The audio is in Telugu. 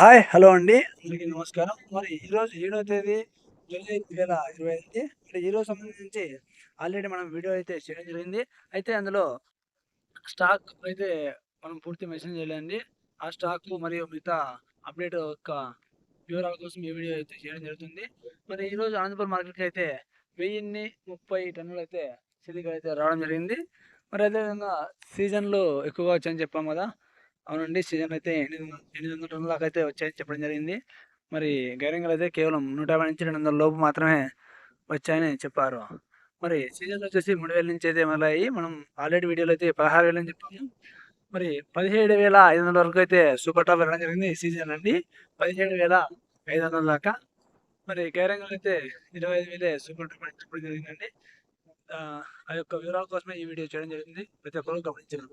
హాయ్ హలో అండి. అందరికీ నమస్కారం. మరి ఈరోజు ఏడో తేదీ జూలై వేల ఇరవై ఐదు మరి ఈరోజు సంబంధించి ఆల్రెడీ మనం వీడియో అయితే చేయడం జరిగింది. అయితే అందులో స్టాక్ అయితే మనం పూర్తి మెన్షన్ చేయలేదండి. ఆ స్టాక్ మరియు మిగతా అప్డేట్ యొక్క వివరాల కోసం ఈ వీడియో అయితే చేయడం జరుగుతుంది. మరి ఈరోజు అనంతపురం మార్కెట్కి అయితే వెయ్యిన్ని ముప్పై టన్నులు అయితే సిలిగా అయితే రావడం జరిగింది. మరి అదేవిధంగా సీజన్లో ఎక్కువగా వచ్చాయని చెప్పాం కదా అవునండి. సీజన్ అయితే ఎనిమిది ఎనిమిది వందల టన్నుల దాకా అయితే వచ్చాయని చెప్పడం జరిగింది. మరి గైరింగలు అయితే కేవలం నూట యాభై నుంచి రెండు వందల లోపు మాత్రమే వచ్చాయని చెప్పారు. మరి సీజన్ వచ్చేసి మూడు వేల నుంచి అయితే మొదలయ్యి మనం ఆల్రెడీ వీడియోలో అయితే పదహారు వేలు అని చెప్పాము. మరి పదిహేడు వేల ఐదు వందల వరకు అయితే సూపర్ టాప్ వెళ్ళడం జరిగింది ఈ సీజన్ అండి. పదిహేడు వేల ఐదు వందల దాకా. మరి గైరంగలు అయితే ఇరవై ఐదు వేలే సూపర్ టాప్ అని చెప్పడం జరిగిందండి. ఆ ఆ యొక్క వివరాల కోసమే ఈ వీడియో చేయడం జరిగింది. ప్రతి ఒక్కరు గమనించారు